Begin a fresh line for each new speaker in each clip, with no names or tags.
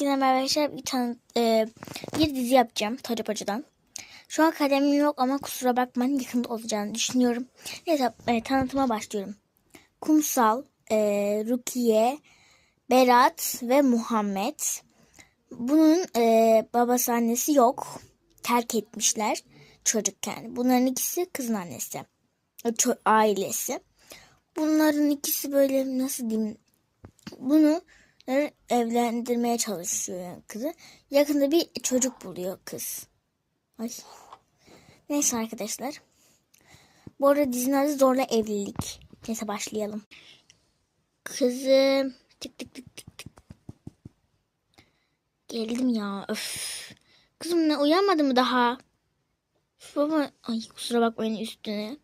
Yine arkadaşlar bir tane e, bir dizi yapacağım Tarık Hoca'dan. Şu an kalemim yok ama kusura bakmayın yakında olacağını düşünüyorum. Neyse e, tanıtıma başlıyorum. Kumsal, e, Rukiye, Berat ve Muhammed. Bunun e, babası annesi yok. Terk etmişler çocukken. Bunların ikisi kızın annesi. E, ailesi. Bunların ikisi böyle nasıl diyeyim bunu evlendirmeye çalışıyor yani kızı. Yakında bir çocuk buluyor kız. Ay. Neyse arkadaşlar. Bu arada dizinin adı Zorla Evlilik. Neyse başlayalım. Kızım. Tık tık tık tık tık. Geldim ya. Öf. Kızım ne uyanmadı mı daha? Üf, baba. Ay kusura bakmayın üstüne.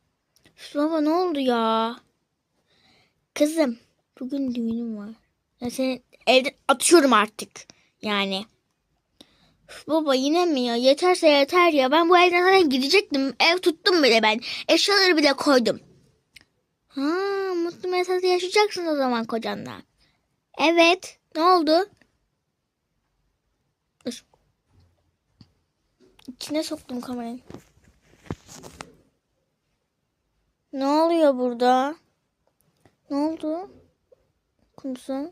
Üf, baba ne oldu ya? Kızım. Bugün düğünüm var. Ya seni evden atıyorum artık. Yani. Üf, baba yine mi ya? Yeterse yeter ya. Ben bu evden zaten gidecektim. Ev tuttum bile ben. Eşyaları bile koydum. Ha, mutlu mesajı yaşayacaksın o zaman kocanla. Evet. Ne oldu? Dur. İçine soktum kamerayı. Ne oluyor burada? Ne oldu? Kumsal.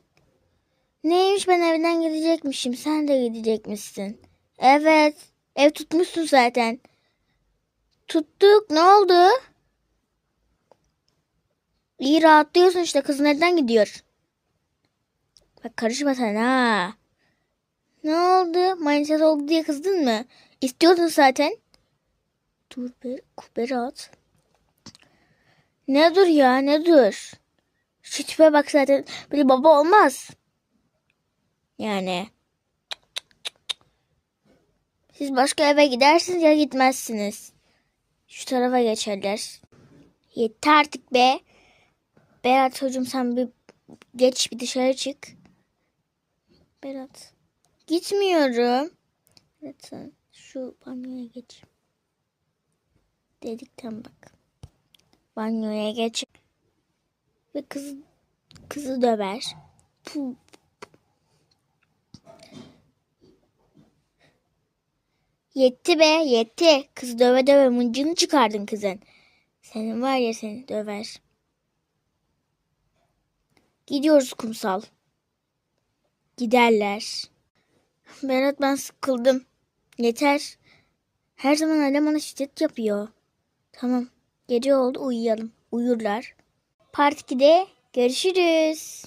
Neymiş ben evden gidecekmişim. Sen de gidecekmişsin. Evet. Ev tutmuşsun zaten. Tuttuk. Ne oldu? İyi rahatlıyorsun işte. Kız neden gidiyor? Bak karışma sen ha. Ne oldu? Manifest oldu diye kızdın mı? İstiyordun zaten. Dur be. Berat. Ne dur ya ne dur. Şu tipe bak zaten. Böyle baba olmaz. Yani. Siz başka eve gidersiniz ya gitmezsiniz. Şu tarafa geçerler. Yeter artık be. Berat çocuğum sen bir geç bir dışarı çık. Berat. Gitmiyorum. Evet şu banyoya geç. Dedikten bak. Banyoya geç. Ve kız kızı döver. Puh. Yetti be yetti. Kız döve döve mıncını çıkardın kızın. Senin var ya seni döver. Gidiyoruz kumsal. Giderler. Berat ben sıkıldım. Yeter. Her zaman Alem bana şiddet yapıyor. Tamam. Gece oldu uyuyalım. Uyurlar. Part 2'de görüşürüz.